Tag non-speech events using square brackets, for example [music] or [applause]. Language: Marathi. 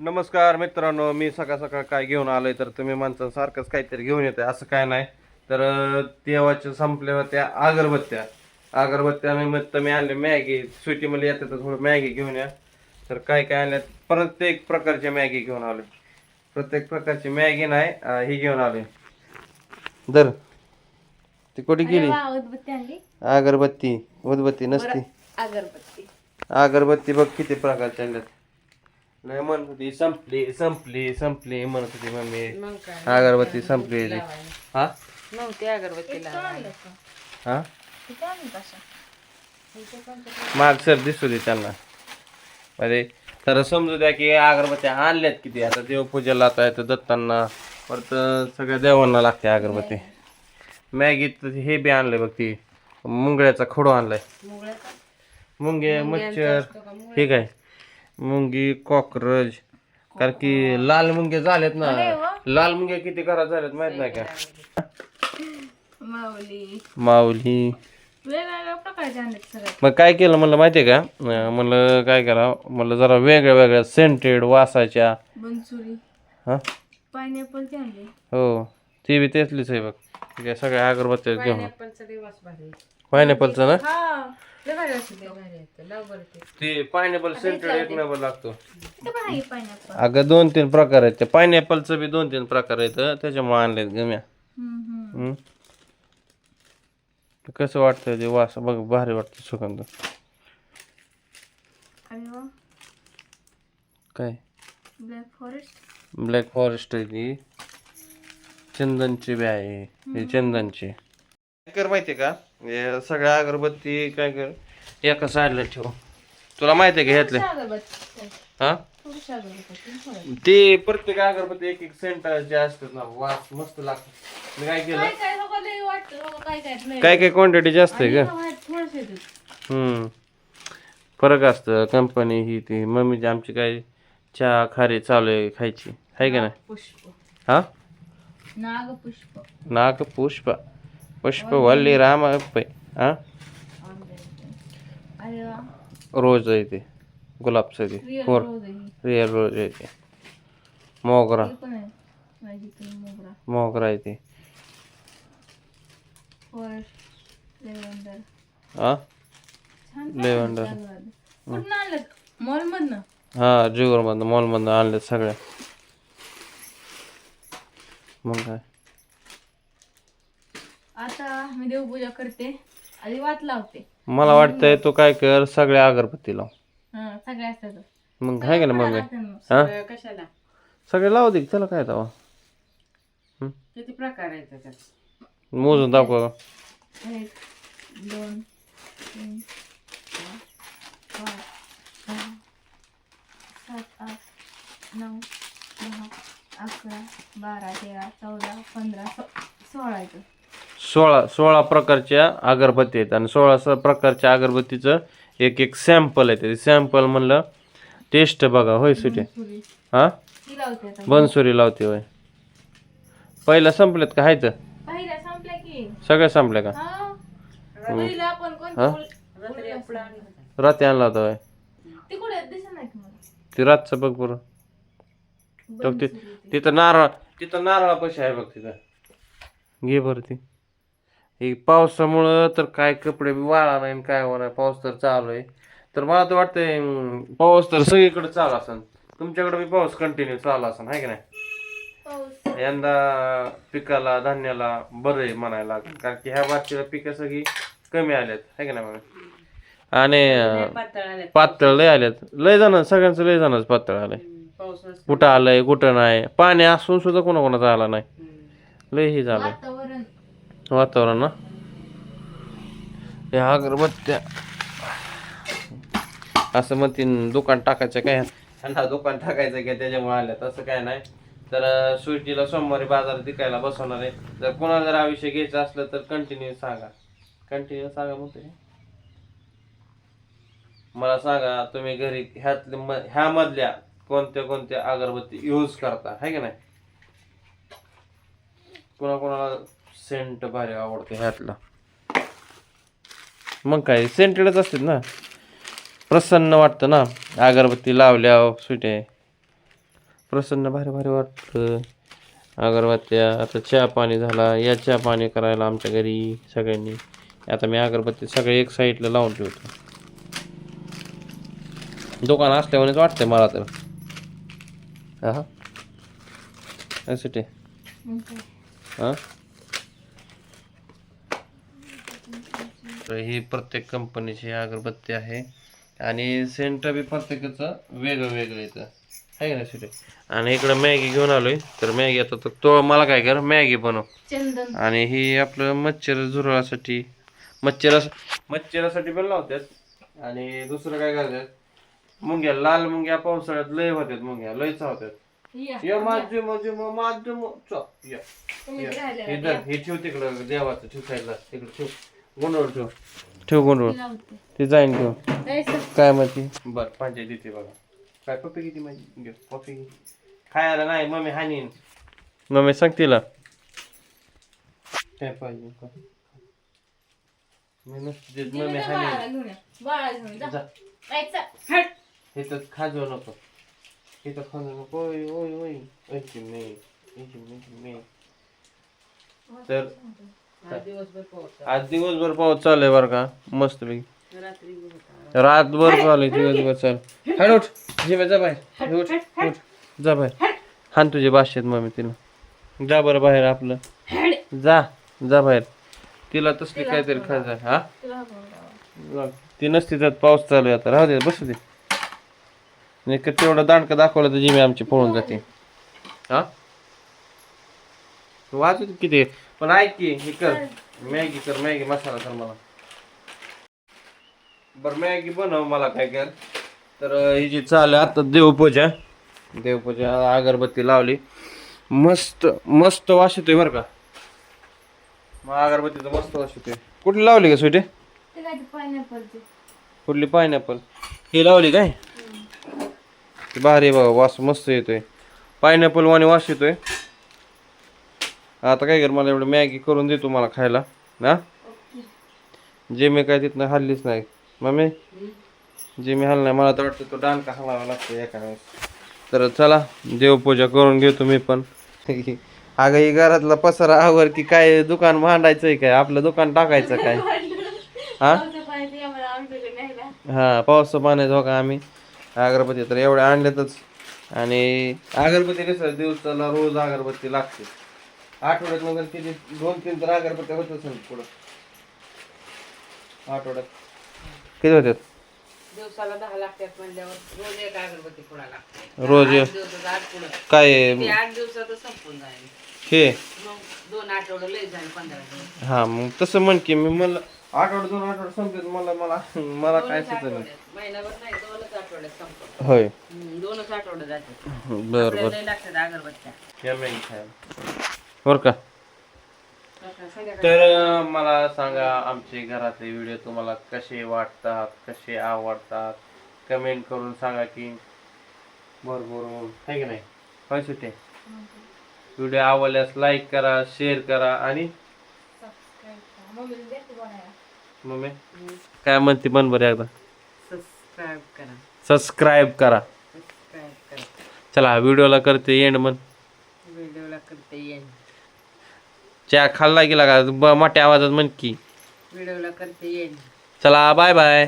नमस्कार मित्रांनो मी सकाळ सकाळ काय घेऊन आलोय तर तुम्ही माणसं सारखंच काहीतरी घेऊन येते असं काय नाही. तर देवाच्या संपल्या होत्या अगरबत्त्या. अगरबत्त्या निमित्त मी आणले मॅगी. स्वीटीमध्ये येते तर थोडं मॅगी घेऊन या. तर काय काय आणल्या प्रत्येक प्रकारच्या मॅगी घेऊन आलोय. प्रत्येक प्रकारची मॅगी नाही ही घेऊन आलोय. दर. ती कुठे गेली? अगरबत्ती उदबत्ती नसती. अगरबत्ती. अगरबत्ती बघ किती प्रकारच्या आणल्यात लय म्हणत होती संपली संपली संपली म्हणत होती मम्मी. अगरबत्ती संपली. हा? नव्हती अगरबत्ती लावायला. हा? माग सर दिसू दे त्यांना. अरे तर समजू द्या की अगरबत्त्या आणल्यात किती. आता देवपूजेला आता येतं दत्तांना. परत सगळ्या देवांना लागते अगरबत्ती. मॅगीत हे बी आणलंय बघ ती. मुंगळ्याचा खडू आणलाय. मुंगे मच्छर हे काय? मुंगी कॉकरोच. कारण की लाल मुंगे झालेत ना. लाल मुंगे किती घरात झालेत माहीत नाही का? माऊली. माऊली. वेगवेगळ्या प्रकारचे आणलेत सगळे मग काय केलं म्हणलं माहितीये का? अं, म्हणलं काय करा म्हणलं जरा वेगळ्या वेगळ्या सेंटेड वासाच्या. बनसुरी. हा? पायनॅपलची आणली. हो. ती बी तेचलीच आहे बघ. ठीक आहे सगळ्या अगरबत्त्या घेऊन. पायनॅपलचा दिवस भारी. पायनॅपलचं ना? हा. लय भारी असते ते. पायनॅपल सेंटेड एक नंबर लागतो. पण आहे पायनॅपल अगं दोन तीन प्रकार आहेत. ते पायनॅपलचं बी दोन तीन प्रकार आहेत त्याच्यामुळे आणलेत गम्या हम्म. ते कसं वाटतंय ते वास? बघ भारी वाटतं सुगंध. अरे वा. काय? ब्लॅक फॉरेस्ट ब्लॅक फॉरेस्ट आहे ती. चंदनची बी आहे. ही चंदनची. कर माहितीये का? हे सगळ्या अगरबत्ती काय कर एका साईडला ठेव. तुला माहिती आहे का ह्यातले? अगरबत्ती हा? ते प्रत्येक अगरबत्ती एक एक सेंट जे असतात ना वास मस्त लागतो. मी काय केलं? काय काय क्वांटिटी जास्त आहे का? हम्म. फरक असतं कंपनी ही ती. मम्मीची आमची काय चहा खारी चालू आहे खायची. आहे का नाही? पुष्प हा? नाग पुष्प नाग पुष्प पुष्प वल्ली राम पै हा अरे वा रोज आहे ते गुलाबचं ते रिअल फोर रोज आहे ही. रिअल रोज आहे ते मोगरा हे पण आहे माझी ती मोगरा मोगरा आहे ते फॉरेस्ट लेव्हेंडर हा छान लेव्हेंडर कुठं आणलं मॉल मधनं हा जुगरमधनं मॉलमधनं आणले सगळ्या मग काय आता मी देवपूजा करते आधी वात लावते. मला वाटतंय तू काय कर सगळ्या अगरबत्ती लाव. हा सगळे असतात. मग आहे का ना मम्मी? हा? सगळं कशाला? सगळे लावू दे त्याला काय तवा किती प्रकार आहेत त्याच्यात? मोजून दाखव. एक दोन तीन चार पाच सहा सात आठ नऊ दहा अकरा बारा तेरा चौदा पंधरा सो- सोळा येतं सोळा सोळा प्रकारच्या अगरबत्ती आहेत. आणि सोळा स- प्रकारच्या अगरबत्तीचं एक एक सॅम्पल आहे ते. सॅम्पल म्हणलं टेस्ट बघा. होय सुटे. हा? बनसुरी लावते होय. पहिला संपलेत का? आहेत सगळ्या संपल्या का? हा. पहिला आपण कोण? हा? रात्री आणला होता होय. ती रातचं बघ बरं. बघ ती तिथं नारळ तिथं नारळा पैसे आहे बघ तिथं. घे बरं ती. हे पावसामुळं तर काय कपडे बी वाळा नाही आणि काय होणार पाऊस तर चालू आहे तर मला तर वाटतंय पाऊस तर सगळीकडे चालू असेल तुमच्याकडे बी पाऊस कंटिन्यू चालू असेल आहे की नाही? पाऊस. यंदा पिकाला धान्याला बरं आहे म्हणायला कारण की ह्या बारचीला पिकं सगळी कमी आल्यात आहे की नाही आणि पातळ लय आल्यात. लय जण सगळ्यांचं लय जणच पातळ आलंय. पाऊस नसतो कुठं आलंय कुठं नाही. पाणी असून सुद्धा कोणाकोणाचा आला नाही. लय हे झालं वातावरण वातावरण ना अगरबत्त्या. असं म्हणतीन दुकान टाकायचं काय? त्यांना दुकान टाकायचं काय? त्याच्यामुळे आल्या. तसं काय नाही. तर स्वीटीला सोमवारी बाजारात विकायला बसवणार आहे. जर कोणाला जर हा विषय घ्यायचा असलं तर कंटिन्यू सांगा. कंटिन्यू सांगा म्हणते मला सांगा तुम्ही घरी ह्यातले म- ह्यामधल्या कोणत्या कोणत्या अगरबत्ती यूज करता? है की नाही? कोणाकोणाला सेंट भारी आवडते ह्यातला. मग काय सेंटेडच असतात ना? प्रसन्न वाटतं ना? अगरबत्ती लावल्यावर सुटे प्रसन्न भारी भारी वाटतं. अगरबत्त्या आता चहा पाणी झाला. या चहा पाणी करायला आमच्या घरी सगळ्यांनी. आता मी अगरबत्ती सगळे एक साईडला लावून ठेवतो. दुकान असल्यामुळेच वाटतंय मला तर. हा असं ते? हां? तर ही प्रत्येक कंपनीची अगरबत्ती आहे. आणि सेंट बी प्रत्येकाचं वेगळं वेगळं येतं. आहे ना सिटे आणि इकडं मॅगी घेऊन आलोय. तर मॅगी आता तो- तो मला काय कर? मॅगी बनव. चंदन. आणि ही आपलं मच्छर झुरळासाठी मच्छरा मच्छरासाठी पण लावतात आणि दुसरं काय करतात मुंग्या लाल मुंग्या पावसाळ्यात लय होतात मुंग्या. लयच होतात या. या. राहिलेला हे हे ठेव तिकडं देवाचं ठेव साईडला. तिकडे ठेव. गुंडवर ठेव. ठेव गुंडवर. ते जाईन ठेव. काय म्हणते? बर पंचायत देते बघा. काय पप्पी किती माझी घे पप्पी घे खायला नाही मम्मी हानीन मम्मी सांग तिला. काय पाहिजे का? मी नसते देत, तिला मम्मी हानीन जा. हे तर खाजो नको. हे तर खाजो नको. ओय ओय ओय. ऐकी मी ऐकी मी, ऐकी मी तर आज दिवसभर पाऊस आज दिवसभर पाऊस चालू आहे बरं का? मस्त पैकी. रातभर चालू आहे दिवसभर चालू. हॅड उठ. जेव्हा जा बाहेर. हे उठ उठ. जा बाहेर. हान तुझे भाषेत मम्मी तिला जा बरं बाहेर आपलं. जा जा बाहेर. तिला तसली काहीतरी खायचं हा? हा. ती नसती तर पाऊस चालू आहे आता. राहू दे बसू दे. नाही का तेवढं दांडकं दाखवलं तर जिमी आमची पळून जाते. हा? वाचू दे किती? पण ऐक की हे कर. मॅगी कर मॅगी मसाला कर मला. बर मॅगी बनव मला काय कर. तर ही जी चालू आहे आता देवपूजा. देवपूजा अगरबत्ती लावली. मस्त मस्त वास येतोय बरं का. मग अगरबत्तीचा मस्त वास येतोय. कुठली लावली का स्वीटे. कुठली पायनॅपल ही लावली काय? भारी बघा वास मस्त येतोय. पायनॅपल वाणी वास येतोय. आता काय कर मला एवढं मॅगी करून देतो मला खायला. ना जे मी काय तिथनं हल्लीच नाही. मम्मी? जे मी हल्लं नाही मला तर वाटतं तो डानका हलावा लागतो एका वेळेस. तर चला देवपूजा करून घेतो मी पण. [laughs] अगं ही घरातला पसारा आवर की काय दुकान भांडायचंय काय? आपलं दुकान टाकायचं काय? हा. हा पावसा पाण्याचा हो का आम्ही. अगरबत्ती तर एवढ्या आणल्यातच. आणि अगरबत्ती कसं दिवसाला रोज अगरबत्ती लागते. आठवड्यात मग किती? दोन तीन तर अगरबत्त्या होतच नाही पुढं. आठवड्यात. किती होत्यात? दिवसाला दहा लागतात म्हणल्यावर रोज एक अगरबत्ती लागते. रोज आठ दिवसाचं आठ पुढं. काय ते आठ दिवसात संपून जाईल. हे? मग दोन आठवडे लय झाले पंधरा दिवस. हा मग तसं म्हण की मी मला आठवडा दोन आठवडा संपतात मला मला मला काय दोनच सुचत नाही. आठवड्यात. महिनाभर नाही दोनच आठवड्यात संपत. होय. दोनच आठवडे जातात. बर बर. आपल्याला लय लागतात अगरबत्त्या. या मॅगी खायला. बरं का? तर अं, मला सांगा आमचे घरातले व्हिडिओ तुम्हाला कसे वाटतात कसे आवडतात? कमेंट करून सांगा की भरपूर आहे की नाही? काय सुटे? व्हिडिओ आवडल्यास लाईक करा शेअर करा आणि. मम्मी काय म्हणते? मन बरं एकदा. सबस्क्राईब करा. सबस्क्राईब करा. सबस्क्राईब करा. चला व्हिडिओला करते एंड मन व्हिडिओला करते येईन चहा खाल्ला गेला का? ब- मोठ्या आवाजात म्हण की. व्हिडिओला करते येईन चला बाय बाय